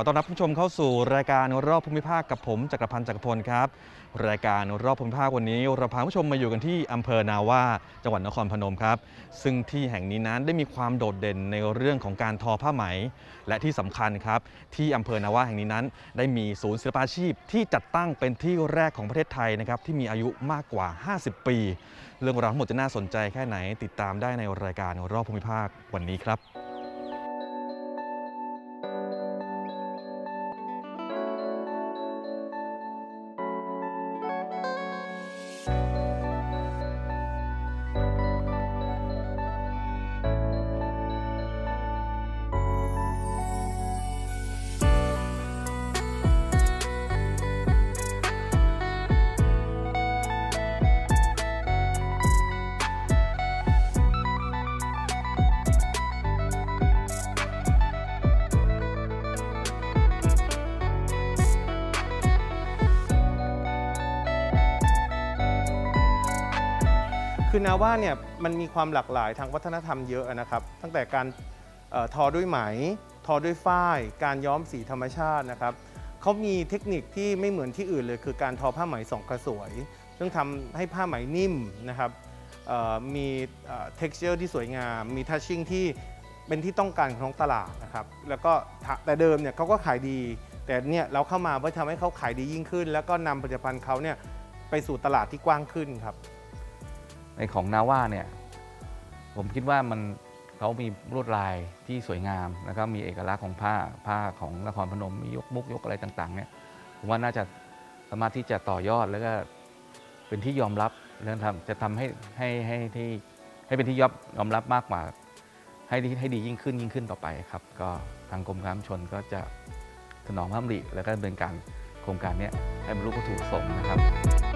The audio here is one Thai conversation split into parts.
อต้อนรับผู้ชมเข้าสู่รายการรอบภูมิภาคกับผมจักรพันธ์จักรพลครับ รายการรอบภูมิภาควันนี้เราพาผู้ชมมาอยู่กันที่อำเภอนาว่าจังหวัดนครพนมครับ ซึ่งที่แห่งนี้นั้นได้มีความโดดเด่นในเรื่องของการทอผ้าไหม และที่สำคัญครับ ที่อำเภอนาว่าแห่งนี้นั้น ได้มีศูนย์ศิลปาชีพที่จัดตั้งเป็นที่แรกของประเทศไทยนะครับที่มีอายุมากกว่า 50 ปี เรื่องราวทั้งหมดจะน่าสนใจแค่ไหนติดตามได้ในรายการรอบภูมิภาควันนี้ครับ คือนาว่าเนี่ยมันมีความหลากหลายทางวัฒนธรรมเยอะนะครับ ตั้งแต่การออทอด้วยไหม ทอด้วยฝ้าย การย้อมสีธรรมชาตินะครับเขามีเทคนิคที่ไม่เหมือนที่อื่นเลย คือการทอผ้าไหมสองกระสวย ซึ่งทำให้ผ้าไหมนิ่มนะครับมี texture ที่สวยงาม มี touching ที่เป็นที่ต้องการของตลาดนะครับ แล้วก็แต่เดิมเนี่ยเขาก็ขายดี แต่เนี่ยเราเข้ามาเพื่อทำให้เขาขายดียิ่งขึ้น แล้วก็นำผลิตภัณฑ์เขาเนี่ยไปสู่ตลาดที่กว้างขึ้นครับ ในของนาว่าเนี่ยผมคิดว่ามันเขามีลวดลายที่สวยงามแล้วก็มีเอกลักษณ์ของผ้าผ้าของนครพนมมียกมุกยกอะไรต่างๆเนี่ยผมว่าน่าจะสามารถที่จะต่อยอดแล้วก็เป็นที่ยอมรับแล้วทำจะทำให้ให้ให้ที่ให้เป็นที่ยอมยอมรับมากกว่าให้ให้ดียิ่งขึ้นยิ่งขึ้นต่อไปครับ ก็ทางกรมการชนก็จะถนอมพระดำริแล้วก็ดำเป็นการโครงการนี้ให้บรรลุวัตถุประสงค์นะครับ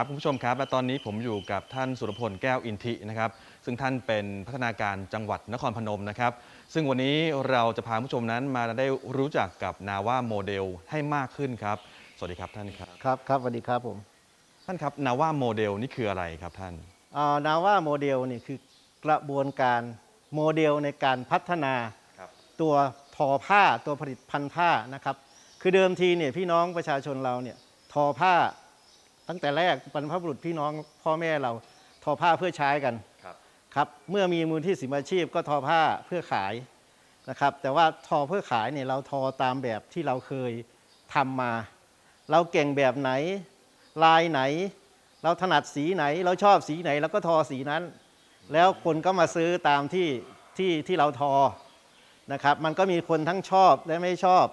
ครับคุณผู้ชมครับและตอนนี้ผมอยู่กับท่านสุรพลแก้วอินทินะครับซึ่งท่านเป็นพัฒนาการจังหวัดนครพนมนะครับซึ่งวันนี้เราจะพาผู้ชมนั้นมาได้รู้จักกับนาว่าโมเดลให้มากขึ้นครับ สวัสดีครับท่านครับครับครับสวัสดีครับผมท่านครับนาว่าโมเดลนี่คืออะไรครับท่านนาว่าโมเดลนี่คือกระบวนการโมเดลในการพัฒนาครับตัวทอผ้าตัวผลิตพันธุ์ผ้านะครับคือเดิมทีเนี่ยพี่น้องประชาชนเราเนี่ยทอผ้า ตั้งแต่แรกบรรพบุรุษพี่น้องพ่อแม่เราทอผ้าเพื่อใช้กันครับครับเมื่อมีมูลที่สิมอาชีพก็ทอผ้าเพื่อขายนะครับ แต่ว่าทอเพื่อขายเนี่ยเราทอตามแบบที่เราเคยทำมา เราเก่งแบบไหน ลายไหน เราถนัดสีไหน เราชอบสีไหนเราก็ทอสีนั้น แล้วคนก็มาซื้อตามที่ที่ที่เราทอนะครับ มันก็มีคนทั้งชอบและไม่ชอบ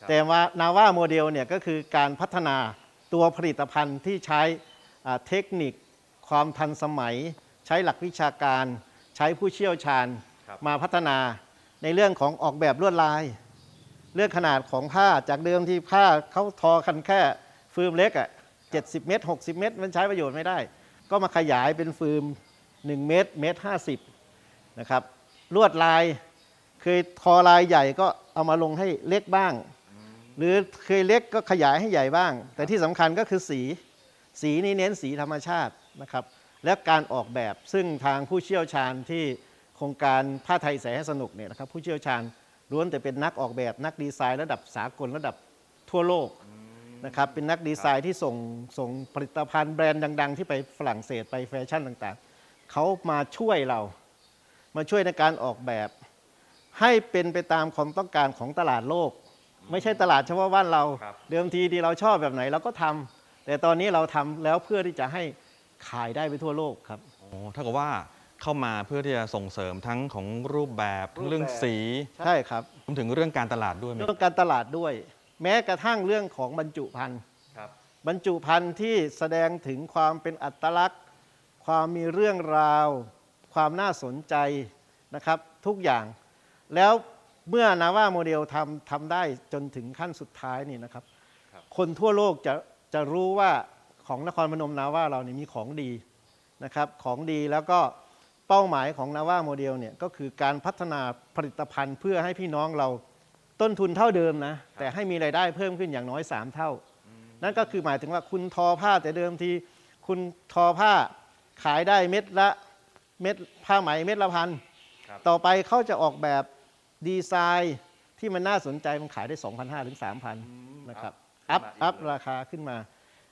ครับแต่ว่านาว่าโมเดลเนี่ยก็คือการพัฒนา ตัวผลิตภัณฑ์ที่ใช้อ่าเทคนิค ความทันสมัย ใช้หลักวิชาการ ใช้ผู้เชี่ยวชาญครับมาพัฒนาในเรื่องของออกแบบลวดลาย เรื่องขนาดของผ้าจากเดิมที่ผ้าเขาทอกันแค่ฟืมเล็กอะ่ะ70 เมตร 60 เมตร มันใช้ประโยชน์ไม่ได้ ก็มาขยายเป็นฟืม1 เมตรเมตร 50 นะครับ ลวดลายเคยทอลายใหญ่ก็เอามาลงให้เล็กบ้าง หรือเคยเล็กก็ขยายให้ใหญ่บ้าง แต่ที่สำคัญก็คือสี สีนี้เน้นสีธรรมชาตินะครับ และการออกแบบซึ่งทางผู้เชี่ยวชาญที่โครงการผ้าไทยแสให้สนุกเนี่ยนะครับผู้เชี่ยวชาญล้วนแต่เป็นนักออกแบบนักดีไซน์ระดับสากลระดับทั่วโลกนะครับเป็นนักดีไซน์ที่ส่งส่งผลิตภัณฑ์แบรนด์ดัง ๆ ที่ไปฝรั่งเศสไปแฟชั่นต่างๆเขามาช่วยเรามาช่วยในการออกแบบ ให้เป็นไปตามความต้องการของตลาดโลก ไม่ใช่ตลาดเฉพาะบ้านเรา ครับ เดิมทีที่เราชอบแบบไหนเราก็ทำแต่ตอนนี้เราทำแล้วเพื่อที่จะให้ขายได้ไปทั่วโลกครับ โอ้เท่ากับว่าเข้ามาเพื่อที่จะส่งเสริมทั้งของรูปแบบทั้งเรื่องสีใช่ครับรวมถึงเรื่องการตลาดด้วยไหมเรื่องการตลาดด้วย แม้กระทั่งเรื่องของบรรจุภัณฑ์ครับ บรรจุภัณฑ์ที่แสดงถึงความเป็นอัตลักษณ์ ความมีเรื่องราว ความน่าสนใจนะครับ ทุกอย่าง แล้ว เมื่อนาว่าโมเดลทำทำได้จนถึงขั้นสุดท้ายนี่นะครับครับ คนทั่วโลกจะจะรู้ว่าของนครพนมนาว่าเราเนี่ยมีของดีนะครับของดีแล้วก็เป้าหมายของนาว่าโมเดลเนี่ยก็คือการพัฒนาผลิตภัณฑ์เพื่อให้พี่น้องเราต้นทุนเท่าเดิมนะ แต่ให้มีรายได้เพิ่มขึ้นอย่างน้อย 3 เท่า นั่นก็คือหมายถึงว่าคุณทอผ้าแต่เดิมทีคุณทอผ้าขายได้เม็ดละเม็ดผ้าไหมเม็ดละพันครับต่อไปเขาจะออกแบบ ดีไซน์ที่มันน่าสนใจมันขายได้ 2,500ถึง3,000นะครับอัพอัพราคาขึ้นมา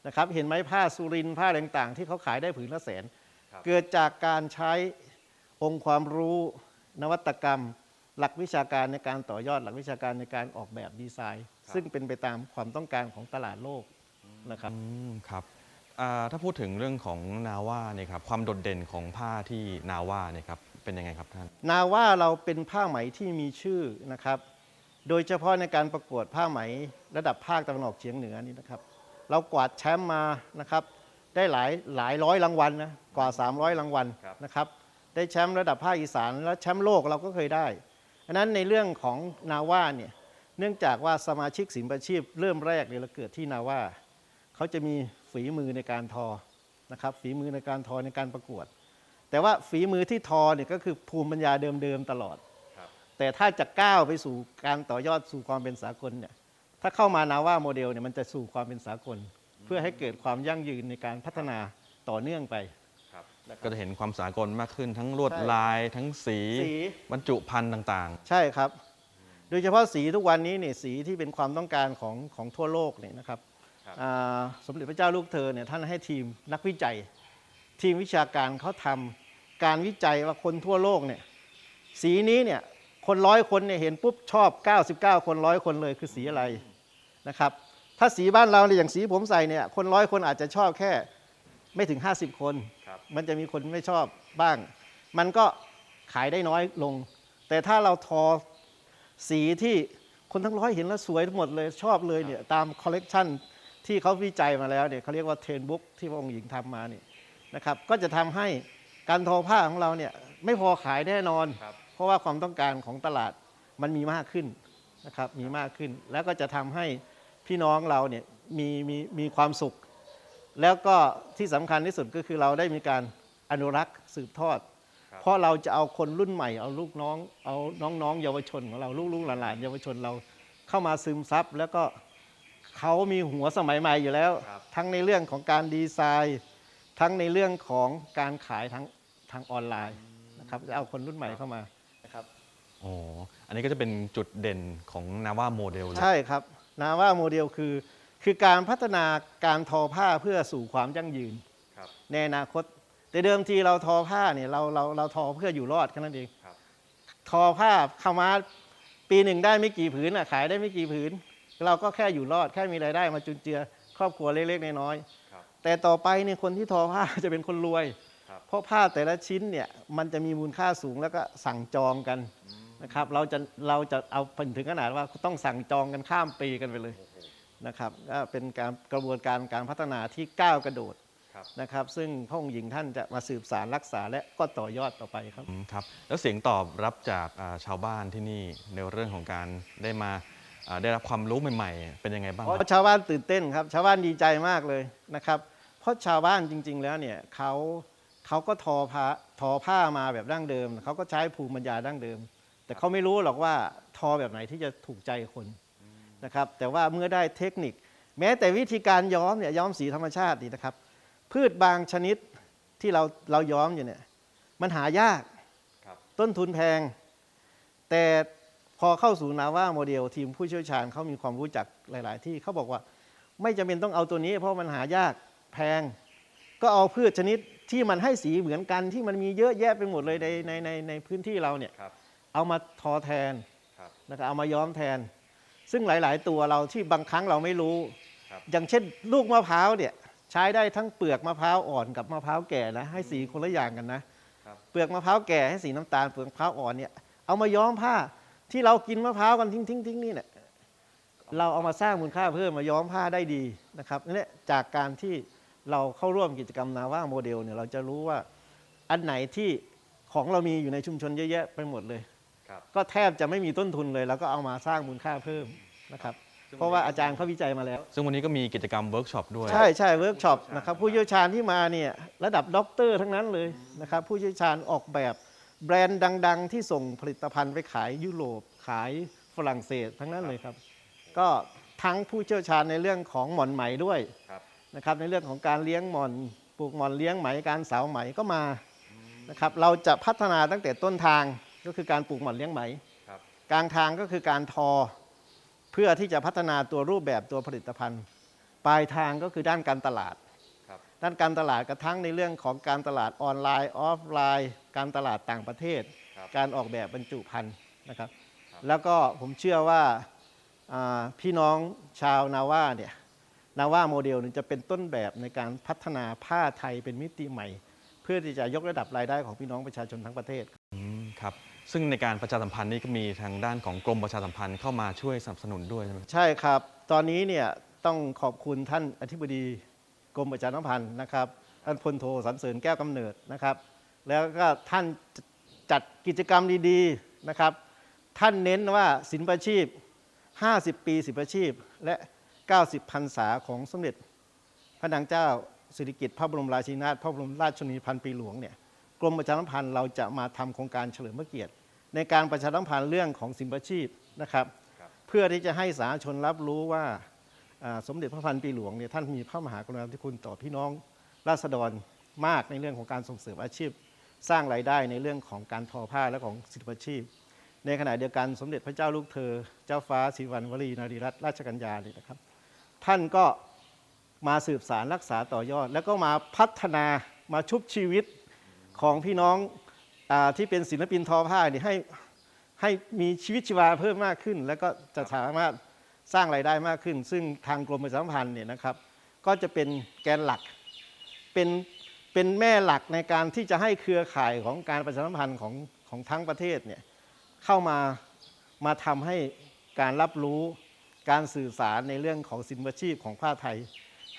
นะครับเห็นไหมผ้าสุรินทร์ผ้าอะไรต่างๆ ที่เขาขายได้ผืนละแสนครับเกิดจากการใช้องค์ความรู้นวัตกรรม หลักวิชาการในการต่อยอดหลักวิชาการในการออกแบบดีไซน์ ซึ่งเป็นไปตามความต้องการของตลาดโลกนะครับอืมครับอ่าถ้าพูดถึงเรื่องของนาว่าเนี่ยครับความโดดเด่นของผ้าที่นาว่าเนี่ยครับ เป็นยังไงครับท่าน นาว่าเราเป็นผ้าไหมที่มีชื่อนะครับ โดยเฉพาะในการประกวดผ้าไหมระดับภาคตะวันออกเฉียงเหนือนี่นะครับ เรากวาดแชมป์มานะครับ ได้หลายหลายร้อยรางวัลนะกว่า 300 รางวัลครับ นะครับ ได้แชมป์ระดับภาคอีสานและแชมป์โลกเราก็เคยได้อันนั้นในเรื่องของนาว่าเนี่ยเนื่องจากว่าสมาชิกศิลปาชีพ เริ่มแรกเนี่ยเราเกิดที่นาว่าเขาจะมีฝีมือในการทอนะครับฝีมือในการทอในการประกวด แต่ว่าฝีมือที่ทอเนี่ยก็คือภูมิปัญญาเดิมๆตลอดครับแต่ถ้าจะก้าวไปสู่การต่อยอดสู่ความเป็นสากลเนี่ย ถ้าเข้ามานาว่าโมเดลเนี่ยมันจะสู่ความเป็นสากล เพื่อให้เกิดความยั่งยืนในการพัฒนาต่อเนื่องไป ก็จะเห็นความสากลมากขึ้นทั้งลวดใช่ลายทั้งสีสี บรรจุภัณฑ์ต่างใช่ครับ โดยเฉพาะสีทุกวันนี้เนี่ยสีที่เป็นความต้องการของของทั่วโลกเนี่ยนะครับครับอ่าสมเด็จพระเจ้าลูกเธอเนี่ยท่านให้ทีมนักวิจัย ทีมวิชาการเขาทำการวิจัยว่าคนทั่วโลกเนี่ยสีนี้เนี่ยคนร้อยคนเนี่ยเห็นปุ๊บชอบ 99 คนร้อยคนเลยคือสีอะไรนะครับ ถ้าสีบ้านเราเนี่ยอย่างสีผมใส่เนี่ยคนร้อยคนอาจจะชอบแค่ไม่ถึง 50 คนครับมันจะมีคนไม่ชอบบ้าง มันก็ขายได้น้อยลง แต่ถ้าเราทอสีที่คนทั้งร้อยเห็นแล้วสวยทั้งหมดเลยชอบเลยเนี่ยตามคอลเลกชันที่เขาวิจัยมาแล้วเนี่ยเขาเรียกว่าเทรนบุ๊กที่พระองค์หญิงทำมาเนี่ย นะครับก็จะทำให้การทอผ้าของเราเนี่ยไม่พอขายแน่นอนครับเพราะว่าความต้องการของตลาดมันมีมากขึ้นนะครับมีมากขึ้นแล้วก็จะทำให้พี่น้องเราเนี่ยมีมีมีความสุข แล้วก็ที่สำคัญที่สุดก็คือเราได้มีการอนุรักษ์สืบทอดครับเพราะเราจะเอาคนรุ่นใหม่เอาลูกน้องเอาน้องๆ เยาวชนของเราลูกๆหลานๆเยาวชนเราเข้ามาซึมซับแล้วก็เขามีหัวสมัยใหม่อยู่แล้วครับทั้งในเรื่องของการดีไซน์ ทั้งในเรื่องของการขายทั้งทางออนไลน์นะครับจะเอาคนรุ่นใหม่เข้ามานะครับๆโอ้อันนี้ก็จะเป็นจุดเด่นของนาว่าโมเดลเลยใช่ครับนาว่าโมเดลคือคือการพัฒนาการทอผ้าเพื่อสู่ความยั่งยืนครับในอนาคต แต่เดิมทีเราทอผ้าเนี่ยเราเราเราทอเพื่ออยู่รอดแค่นั้นเองครับทอผ้าเข้ามาปีหนึ่งได้ไม่กี่ผืนอะขายได้ไม่กี่ผืน เราก็แค่อยู่รอดแค่มีรายได้มาจุนเจือครอบครัวเล็กๆน้อยครับๆ แต่ต่อไปเนี่ยคนที่ทอผ้าจะเป็นคนรวยครับเพราะผ้าแต่ละชิ้นเนี่ยมันจะมีมูลค่าสูงแล้วก็สั่งจองกันนะครับเราจะเราจะเอาเป็นถึงขนาดว่าต้องสั่งจองกันข้ามปีกันไปเลยนะครับก็เป็นการกระบวนการการพัฒนาที่ก้าวกระโดดครับนะครับ ซึ่งพระองค์หญิงท่านจะมาสืบสารรักษาและก็ต่อยอดต่อไปครับอืมครับ แล้วเสียงตอบรับจากอ่าชาวบ้านที่นี่ในเรื่องของการได้มาอ่าได้รับความรู้ใหม่ ๆ เป็นยังไงบ้างเพครับราะชาวบ้านตื่นเต้นครับ ชาวบ้านดีใจมากเลยนะครับ เพราะชาวบ้านจริง ๆ แล้วเนี่ยเขาเขาก็ทอผ้าทอผ้ามาแบบดั้งเดิม เขาก็ใช้ภูมิปัญญาดั้งเดิม แต่เขาไม่รู้หรอกว่าทอแบบไหนที่จะถูกใจคนนะครับ แต่ว่าเมื่อได้เทคนิค แม้แต่วิธีการย้อมเนี่ยย้อมสีธรรมชาตินี่นะครับ พืชบางชนิดที่เราเราย้อมอยู่เนี่ยมันหายากครับต้นทุนแพง แต่พอเข้าสู่นาว่าโมเดลทีมผู้เชี่ยวชาญเขามีความรู้จักหลาย ๆ ที่เขาบอกว่าไม่จำเป็นต้องเอาตัวนี้ เพราะมันหายาก แพง ก็เอาพืชชนิดที่มันให้สีเหมือนกันที่มันมีเยอะแยะไปหมดเลยในในในในพื้นที่เราเนี่ยครับเอามาทอแทนครับนะครับเอามาย้อมแทน ซึ่งหลาย ๆ ตัวเราที่บางครั้งเราไม่รู้ครับอย่างเช่น ลูกมะพร้าวเนี่ยใช้ได้ทั้งเปลือกมะพร้าวอ่อนกับมะพร้าวแก่นะให้สีคนละอย่างกันนะเปลือกมะพร้าวแก่ให้สีน้ำตาลเปลือกมะพร้าวอ่อนเนี่ยเอามาย้อมผ้าที่เรากินมะพร้าวกันทิ้งทิ้งทิ้งนี่เนี่ยเราเอามาสร้างมูลค่าเพิ่มมาย้อมผ้าได้ดีนะครับนี่แหละจากการที่ เราเข้าร่วมกิจกรรมนาว่าโมเดลเนี่ยเราจะรู้ว่าอันไหนที่ของเรามีอยู่ในชุมชนเยอะแยะไปหมดเลยครับก็แทบจะไม่มีต้นทุนเลยแล้วก็เอามาสร้างมูลค่าเพิ่มนะครับเพราะว่าอาจารย์เขาวิจัยมาแล้ว ซึ่งวันนี้ก็มีกิจกรรมเวิร์กช็อปด้วย ใช่ใช่เวิร์กช็อปนะครับผู้เชี่ยวชาญที่มาเนี่ยระดับด็อกเตอร์ทั้งนั้นเลยนะครับผู้เชี่ยวชาญออกแบบแบรนด์ดัง ๆ ที่ส่งผลิตภัณฑ์ไปขายยุโรปขายฝรั่งเศสทั้งนั้นเลยครับ ก็ทั้งผู้เชี่ยวชาญในเรื่องของหม่อนไหมด้วยครับ นะครับในเรื่องของการเลี้ยงหม่อนปลูกหม่อนเลี้ยงไหมการสาวไหมก็มานะครับเราจะพัฒนาตั้งแต่ต้นทางก็คือการปลูกหม่อนเลี้ยงไหมครับกลางทางก็คือการทอ เพื่อที่จะพัฒนาตัวรูปแบบตัวผลิตภัณฑ์ ปลายทางก็คือด้านการตลาดครับด้านการตลาดกระทั่งในเรื่องของการตลาดออนไลน์ออฟไลน์ การตลาดต่างประเทศครับการออกแบบบรรจุภัณฑ์นะครับครับแล้วก็ผมเชื่อว่าอ่าพี่น้องชาวนาว่าเนี่ย นาว่าโมเดลเนี่ยจะเป็นต้นแบบในการพัฒนาผ้าไทยเป็นมิติใหม่ เพื่อที่จะยกระดับรายได้ของพี่น้องประชาชนทั้งประเทศอืมครับซึ่งในการประชาสัมพันธ์นี่ก็มีทางด้านของกรมประชาสัมพันธ์เข้ามาช่วยสนับสนุนด้วยใช่ไหมใช่ครับ ตอนนี้เนี่ยต้องขอบคุณท่านอธิบดีกรมประชาสัมพันธ์นะครับท่านพลโทสันเสริญแก้วกำเนิดนะครับ แล้วก็ท่านจัดกิจกรรมดีๆนะครับ ท่านเน้นว่าศิลปาชีพ 50 ปีศิลปาชีพ และ 90พรรษาของสมเด็จพระนางเจ้าสิริกิติ์พระบรมราชินีนาถพระบรมราชชนนีพันปีหลวงเนี่ยกรมประชาสัมพันธ์เราจะมาทำโครงการเฉลิมพระเกียรติ ในการประชาสัมพันธ์เรื่องของศิลปาชีพนะครับเพื่อที่จะให้สาธารณชนรับรู้ว่าอ่าสมเด็จพระพันปีหลวงเนี่ยท่านมีพระมหากรุณาธิคุณต่อพี่น้องราษฎรมากในเรื่องของการส่งเสริมอาชีพ สร้างรายได้ในเรื่องของการทอผ้าและของศิลปาชีพ ในขณะเดียวกันสมเด็จพระเจ้าลูกเธอ เจ้าฟ้าสิริวัณวรีนารีรัตนราชกัญญาเนี่ยนะครับ ท่านก็มาสืบสารรักษาต่อยอด แล้วก็มาพัฒนามาชุบชีวิตของพี่น้องอที่เป็นศิลปินทอผ้านี่ให้ให้มีชีวิตชีวาเพิ่มมากขึ้น แล้วก็จะสามารถสร้างรายได้มากขึ้น ซึ่งทางกรมประชาสัมพันธ์เนี่ยนะครับ ก็จะเป็นแกนหลักเป็นเป็นแม่หลักในการที่จะให้เครือข่ายของการประชาสัมพันธ์ของของทั้งประเทศเนี่ยเข้ามามาทำให้การรับรู้ การสื่อสารในเรื่องของสินอาชีพของผ้าไทย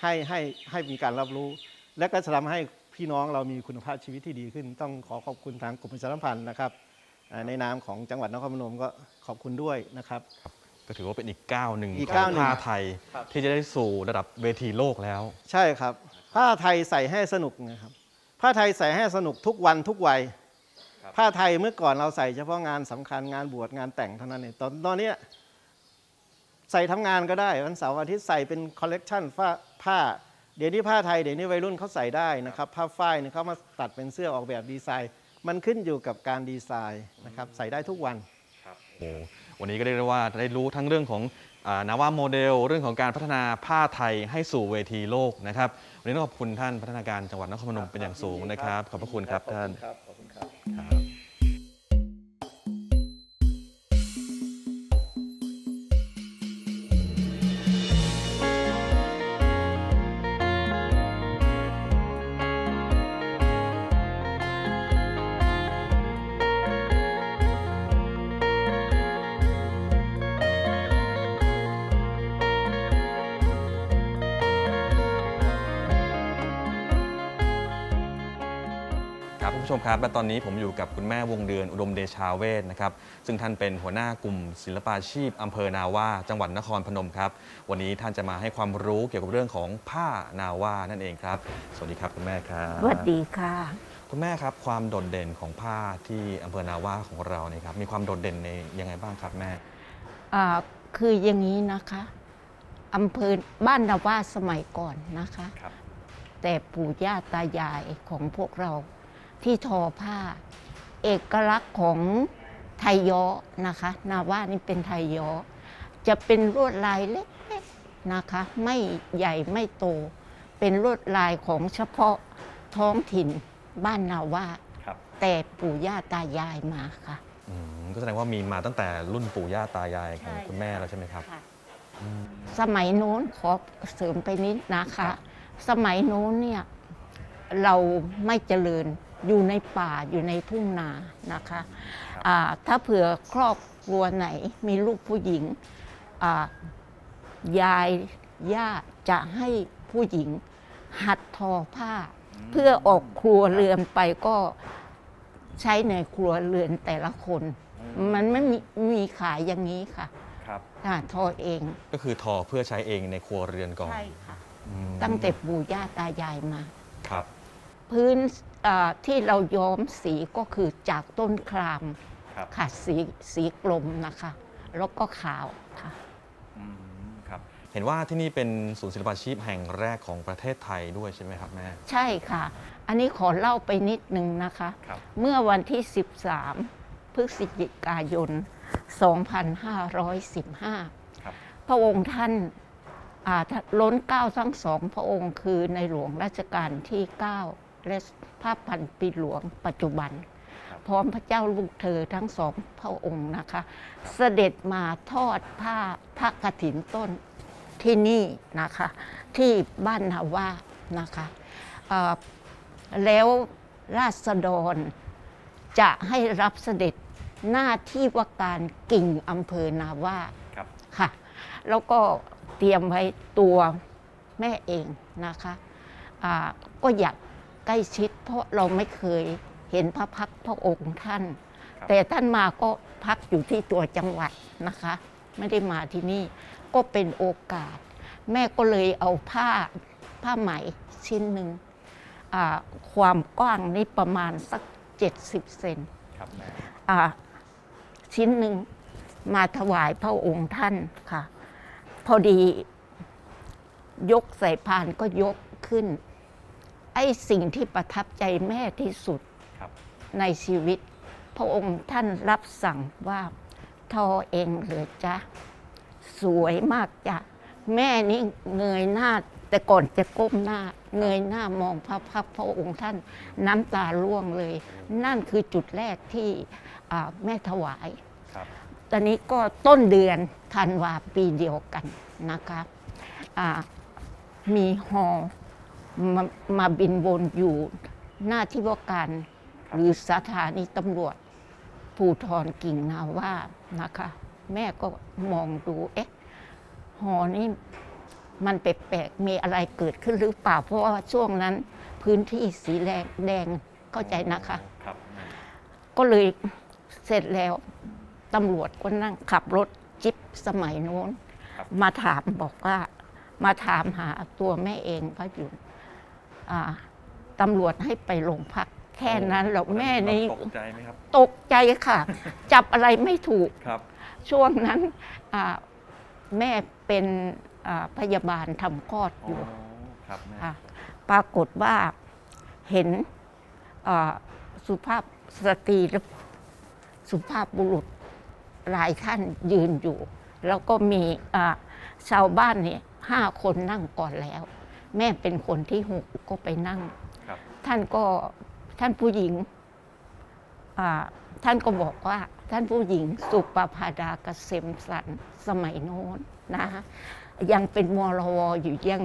ให้ให้ให้มีการรับรู้ และก็จะทำให้พี่น้องเรามีคุณภาพชีวิตที่ดีขึ้น ต้องขอขอบคุณทางกรมประชาสัมพันธ์นะครับอ่าในนามของจังหวัดนครพนมก็ขอบคุณด้วยนะครับ ก็ถือว่าเป็นอีกก้าวหนึ่งอีกของก้าวหนึ่ง ผ้าไทยครับที่จะได้สู่ระดับเวทีโลกแล้ว ใช่ครับ ผ้าไทยใส่ให้สนุกนะครับ ผ้าไทยใส่ให้สนุกทุกวันทุกวัย ครับ ผ้าไทยเมื่อก่อนเราใส่เฉพาะงานสำคัญงานบวชงานแต่งเท่านั้นเองตอนตอนเนี้ย ใส่ทำงานก็ได้ วันเสาร์อาทิตย์ใส่เป็นคอลเลกชันผ้าผ้าเดี๋ยวนี้ผ้าไทยเดี๋ยวนี้วัยรุ่นเขาใส่ได้นะครับ ผ้าฝ้ายเนี่ยเขามาตัดเป็นเสื้อออกแบบดีไซน์ มันขึ้นอยู่กับการดีไซน์นะครับใส่ได้ทุกวันโอ้โหวันนี้ก็เรียกได้ว่าได้รู้ทั้งเรื่องของนาวาโมเดล เรื่องของการพัฒนาผ้าไทยให้สู่เวทีโลกนะครับ วันนี้ต้องขอบคุณท่านพัฒนาการจังหวัดนครพนมเป็นอย่างสูงนะครับ ขอบพระคุณครับท่านครับขอบคุณครับครับ และตอนนี้ผมอยู่กับคุณแม่วงเดือนอุดมเดชาเวศนะครับ ซึ่งท่านเป็นหัวหน้ากลุ่มศิลปาชีพอำเภอนาว่าจังหวัดนครพนมครับ วันนี้ท่านจะมาให้ความรู้เกี่ยวกับเรื่องของผ้านาว่านั่นเองครับ สวัสดีครับคุณแม่ครับสวัสดีค่ะ คุณแม่ครับความโดดเด่นของผ้าที่อำเภอนาว่าของเราเนี่ยครับมีความโดดเด่นในยังไงบ้างครับแม่อ่าคืออย่างนี้นะคะอำเภอบ้านนาว่าสมัยก่อนนะคะครับแต่ปู่ย่าตายายของพวกเรา ที่ทอผ้า เอกลักษณ์ของไทยย้อนะคะ นาว่านี่เป็นไทยย้อจะเป็นลวดลายเล็กๆนะคะ ไม่ใหญ่ไม่โต เป็นลวดลายของเฉพาะท้องถิ่นบ้านนาว่าครับแต่ปู่ย่าตายายมาค่ะอืมก็แสดงว่ามีมาตั้งแต่รุ่นปู่ย่าตายายของใช่คุณแม่แล้วใช่ไหมครับ สมัยโน้นขอเสริมไปนิดนะคะ สมัยโน้นเนี่ยเราไม่เจริญ อยู่ในป่าอยู่ในทุ่งนานะคะอ่าถ้าเผื่อครอบครัวไหนมีลูกผู้หญิงอ่ายายย่าจะให้ผู้หญิงหัดทอผ้า เพื่อออกครัวเรือนไปก็ใช้ในครัวเรือนแต่ละคน มันไม่มีมีขายอย่างนี้ค่ะครับอ่าทอเองก็คือทอเพื่อใช้เองในครัวเรือนก่อนใช่ค่ะอืมตั้งแต่ปู่ย่าตายายมาครับ พื้น เอ่อที่เราย้อมสีก็คือจากต้นครามครับ ค่ะสีสีกลมนะคะ แล้วก็ขาวค่ะ อืมครับ เห็นว่าที่นี่เป็นศูนย์ศิลปาชีพแห่งแรกของประเทศไทยด้วยใช่ไหมครับแม่ ใช่ค่ะ อันนี้ขอเล่าไปนิดนึงนะคะ ครับ เมื่อวันที่ 13 พฤศจิกายน 2515 ครับ พระองค์ท่านอ่าล้นเกล้าทั้งสองพระองค์คือในหลวงรัชกาลที่ 9 และพ ระพันปีหลวงปัจจุบัน พร้อมพระเจ้าลูกเธอทั้งสองพระองค์นะคะ เสด็จมาทอดผ้าพระกฐินต้นที่นี่นะคะ ที่บ้านนาว่านะคะเอ่อแล้วราษฎรจะให้รับเสด็จหน้าที่ว่าการกิ่งอำเภอนาว่าครับค่ะ แล้วก็เตรียมไว้ตัวแม่เองนะคะอ่าก็อยาก ใกล้ชิด เพราะเราไม่เคยเห็นพระพักตร์พระองค์ท่านครับแต่ท่านมาก็พักอยู่ที่ตัวจังหวัดนะคะ ไม่ได้มาที่นี่ก็เป็นโอกาส แม่ก็เลยเอาผ้าผ้าไหมชิ้นหนึ่งอ่าความกว้างนี่ประมาณสัก 70 เซนครับแม่อ่าชิ้นหนึ่งมาถวายพระองค์ท่านค่ะ พอดียกใส่พานก็ยกขึ้น ไอ้สิ่งที่ประทับใจแม่ที่สุดครับในชีวิต พระองค์ท่านรับสั่งว่าทอเองเหรือจ๊ะสวยมากจ้ะแม่นี่เงยหน้า แต่ก่อนจะก้มหน้า เงยหน้ามองพระพักตร์พระองค์ท่านน้ำตาร่วงเลย นั่นคือจุดแรกที่อ่าแม่ถวายครับตอนนี้ก็ต้นเดือนธันวาปีเดียวกันนะคะอ่ามีฮอ มามาบินวนอยู่หน้าที่ว่าการหรือสถานีตำรวจภูทรกิ่งนาว่านะคะ แม่ก็มองดูเอ๊ะฮอนี่มันแปลกๆมีอะไรเกิดขึ้นหรือเปล่า เพราะว่าช่วงนั้นพื้นที่สีแดงแดงเข้าใจนะคะ ครับแม่ก็เลยเสร็จแล้วตำรวจก็นั่งขับรถจิ๊บสมัยโน้นครับมาถามบอกว่า มาถามหาตัวแม่เองพระอยู่ อ่าตำรวจให้ไปโรงพักแค่นั้นแล้วแม่นี่ตกใจไหมครับ ตกใจค่ะ จับอะไรไม่ถูกครับ ช่วงนั้นอ่าแม่เป็นอ่าพยาบาลทำคลอดอยู่ครับแม่ค่ะปรากฏว่าเห็นเอ่อสุภาพสตรีและสุภาพบุรุษหลายท่านยืนอยู่ แล้วก็มีอ่าชาวบ้านเนี่ยห้าคนนั่งก่อนแล้ว แม่เป็นคนที่หกก็ไปนั่ง ครับ ท่านก็ท่านผู้หญิงอ่าท่านก็บอกว่าท่านผู้หญิงสุปภาดาเกษมสันต์สมัยโน้นนะคะยังเป็นมรวอยู่ยัง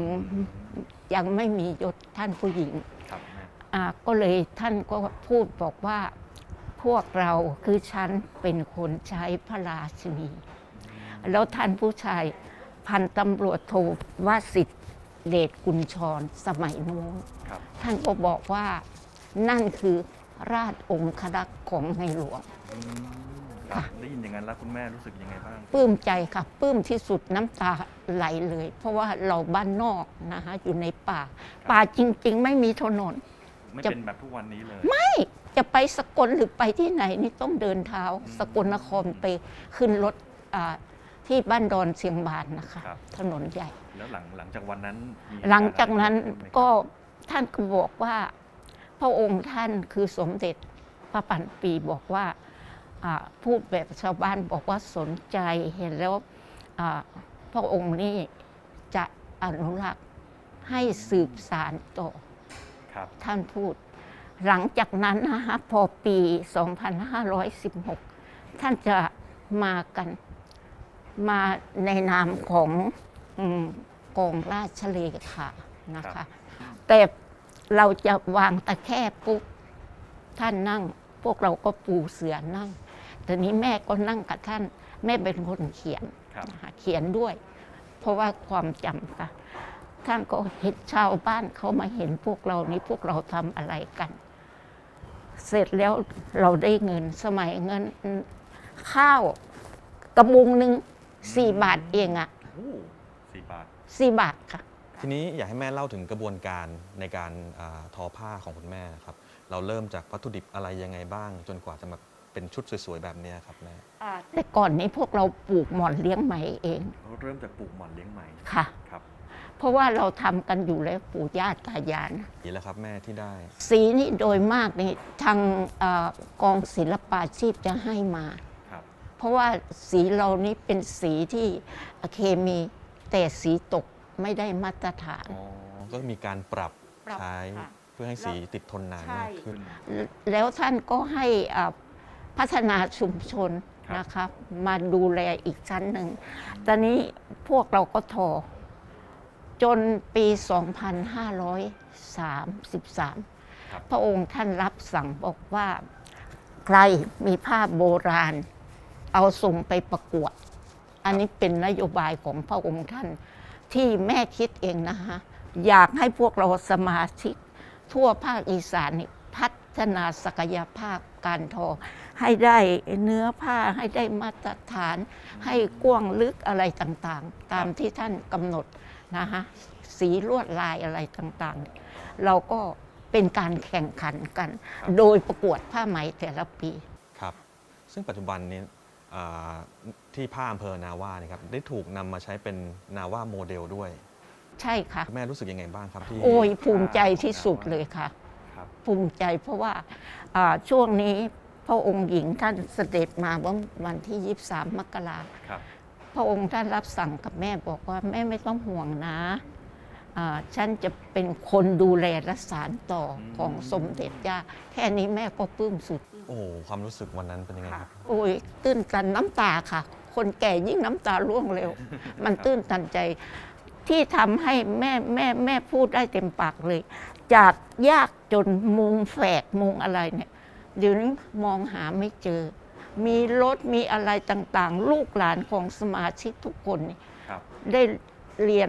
ยังไม่มียศท่านผู้หญิงครับแม่อ่าก็เลยท่านก็พูดบอกว่าพวกเราคือฉันเป็นคนใช้พระราชินี แล้วท่านผู้ชายพันตำรวจโทวสิทธิ์ เดชกุลชรสมัยโน้นครับท่านก็บอกว่านั่นคือราชองครักษ์ของในหลวงครับได้ยินอย่างนั้นแล้วคุณแม่รู้สึกยังไงบ้างปลื้มใจค่ะปลื้มที่สุดน้ำตาไหลเลย เพราะว่าเราบ้านนอกนะคะอยู่ในป่า ป่าจริง ๆ ไม่มีถนนไม่จะเป็นแบบทุกวันนี้เลยจะไปสกลหรือไปที่ไหนนี่ต้องเดินเท้า สกลนครไปขึ้นรถอ่า ที่บ้านดอนเชียงบานนะคะ ครับ ถนนใหญ่ แล้วหลังหลังจากวันนั้นมีหลังจากนั้นเดอะไรขึ้นไหมครับก็ท่านก็บอกว่า พระองค์ท่านคือสมเด็จพระปันปีบอกว่าอ่าพูดแบบชาวบ้านบอกว่าสนใจเห็นแล้วอ่าพระองค์นี่จะอนุรักษ์ให้สืบสารต่อ ครับ ท่านพูด หลังจากนั้นนะคะพอปี 2516 ท่านจะมากัน มาในนามของอมกองราชเลขานะคะครับแต่เราจะวางตะแคร่ปุ๊บท่านนั่ง พวกเราก็ปูเสือนั่งแต่นี้แม่ก็นั่งกับท่าน แม่เป็นคนเขียน ครับนะคะเขียนด้วย เพราะว่าความจำค่ะท่านก็เห็นชาวบ้านเขามาเห็นพวกเรานี้พวกเราทำอะไรกัน เสร็จแล้วเราได้เงินสมัยเงินข้าวกระมุงหนึ่ง สี่บาทเองอะสี่บาท สี่บาทค่ะ ทีนี้อยากให้แม่เล่าถึงกระบวนการในการอาทอผ้าของคุณแม่นะครับ เราเริ่มจากวัตถุดิบอะไรยังไงบ้าง จนกว่าจะมาเป็นชุดสวยๆแบบเนี้ยครับแม่แต่ก่อนนี้พวกเราปลูกหมอนเลี้ยงไหมเองเริ่มจากปลูกหมอนเลี้ยงไหมค่ะ ครับเพราะว่าเราทำกันอยู่แล้วปู่ย่าตายายนะนี่แหละครับแม่ที่ได้สีนี่โดยมากนี่ทางเออกองศิลปาชีพจะให้มาครับ เพราะว่าสีเรานี่เป็นสีที่เคมี แต่สีตกไม่ได้มาตรฐาน อ๋อ ก็มีการปรับปรับใช้ค่ะ เพื่อให้สีติดทนนานใช่ มากขึ้น แล้วท่านก็ให้อ่าพัฒนาชุมชนครับ นะครับ มาดูแลอีกชั้นหนึ่ง ตอนนี้พวกเราก็ทอ จนปี 2533 ครับ พระองค์ท่านรับสั่งบอกว่า ใครมีผ้าโบราณ เอาส่งไปประกวด อันนี้เป็นนโยบายของพระองค์ท่าน ที่แม่คิดเองนะคะอยากให้พวกเราสมาชิก ทั่วภาคอีสานพัฒนาศักยภาพการทอ ให้ได้เนื้อผ้าให้ได้มาตรฐาน ให้กว้างลึกอะไรต่างๆ ตามที่ท่านกำหนดนะคะสีลวดลายอะไรต่างๆ เราก็เป็นการแข่งขันกัน โดยประกวดผ้าไหมแต่ละปี ครับ ซึ่งปัจจุบันนี้ ที่ผ้าอำเภอนาว่าเนี่ยครับได้ถูกนำมาใช้เป็นนาว่าโมเดลด้วยใช่ค่ะแม่รู้สึกยังไงบ้างครับที่โอ้ยภูมิใจที่สุดเลยค่ะ ครับ ภูมิใจเพราะว่าอ่าช่วงนี้พระองค์หญิงท่านเสด็จมาเมื่อวันที่ 23 มกราครับ พระองค์ท่านรับสั่งกับแม่บอกว่าแม่ไม่ต้องห่วงนะอ่า ฉันจะเป็นคนดูแลและสารต่อของสมเด็จย่าแค่นี้แม่ก็ปลื้มสุด โอ้โหความรู้สึกวันนั้นเป็นยังไงครับ โอ้ยตื้นตันน้ำตาค่ะ คนแก่ยิ่งน้ำตาร่วงเร็ว มันตื้นตันใจ ที่ทำให้แม่แม่แม่พูดได้เต็มปากเลย จากยากจนมุงแฝกมุงอะไรเนี่ยเดี๋ยวนี้มองหาไม่เจอ มีรถมีอะไรต่างๆ ลูกหลานของสมาชิกทุกคนนี่ครับได้เรียน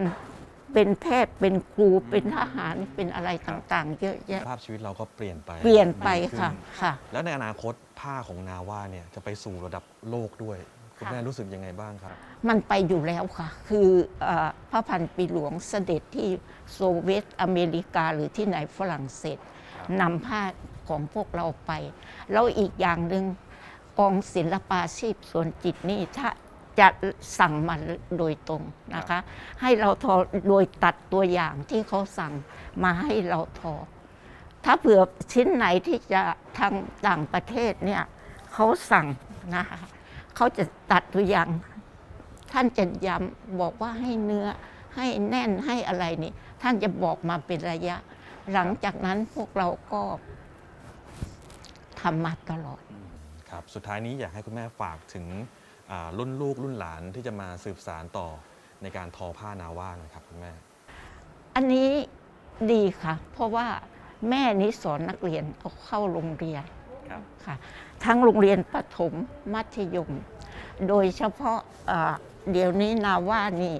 เป็นแพทย์เป็นครูเป็นทหารเป็นอะไรต่างๆ เยอะแยะ ภาพชีวิตเราก็เปลี่ยนไปเปลี่ยนไปดีขึ้นค่ะค่ะ แล้วในอนาคตผ้าของนาว่าเนี่ยจะไปสู่ระดับโลกด้วย คุณค่ะ แม่รู้สึกยังไงบ้างครับ มันไปอยู่แล้วค่ะ คือเออพระพันปีหลวงเสด็จที่โซเวียตอเมริกาหรือที่ไหนฝรั่งเศสนำผ้าของพวกเราไป แล้วอีกอย่างหนึ่งกองศิลปาชีพส่วนจิตนี่ถ้า จะสั่งมาโดยตรงนะคะ ให้เราทอโดยตัดตัวอย่างที่เขาสั่งมาให้เราทอ ถ้าเผื่อชิ้นไหนที่จะทางต่างประเทศเนี่ยเขาสั่งนะคะเขาจะตัดตัวอย่าง ท่านจะย้ำบอกว่าให้เนื้อให้แน่นให้อะไรนี่ ท่านจะบอกมาเป็นระยะ หลังจากนั้นพวกเราก็ทำมาตลอด ครับ สุดท้ายนี้อยากให้คุณแม่ฝากถึงอ่า รุ่นลูกรุ่นหลานที่จะมาสืบสารต่อในการทอผ้านาว่าหนะครับคุณแม่ อันนี้ดีค่ะ เพราะว่าแม่นี้สอนนักเรียนเอาเข้าโรงเรียนครับค่ะ ทั้งโรงเรียนประถมมัธยม โดยเฉพาะอ่าเดี๋ยวนี้นาว่านี่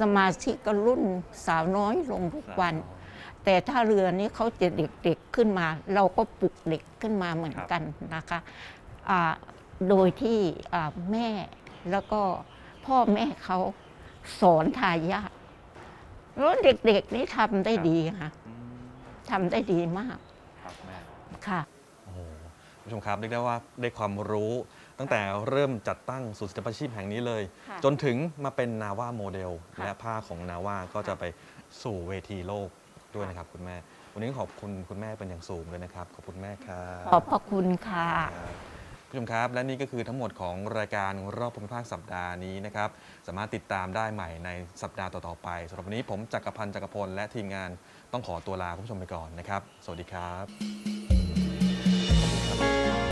สมาชิกก็รุ่นสาวน้อยลงทุกวัน แต่ถ้าเรือนี้เขาจะเด็กๆขึ้นมา เราก็ปลุกเด็กขึ้นมาเหมือนกันนะคะอ่า โดยที่อ่าแม่แล้วก็พ่อแม่เขาสอนทายาทแล้วเด็กๆนี่ทำได้ดีค่ะทำได้ดีมากครับแม่ค่ะโอ้โหคุณผู้ชมครับเรียกได้ว่าได้ความรู้ตั้งแต่เริ่มจัดตั้งศูนย์ศิลปาชีพแห่งนี้เลยค่ะจนถึงมาเป็นนาว่าโมเดลค่ะและผ้าของนาว่าก็จะไปสู่เวทีโลกด้วยนะครับคุณแม่ วันนี้ขอบคุณคุณแม่เป็นอย่างสูงเลยนะครับ ขอบคุณแม่ครับ ขอบพระคุณค่ะครับ ผู้ชมครับ และนี่ก็คือทั้งหมดของรายการรอบภูมิภาคสัปดาห์นี้นะครับ สามารถติดตามได้ใหม่ในสัปดาห์ต่อ ๆ ไปสำหรับวันนี้ผมจักรพันธ์จักรพลและทีมงานต้องขอตัวลาคุณผู้ชมไปก่อนนะครับ สวัสดีครับ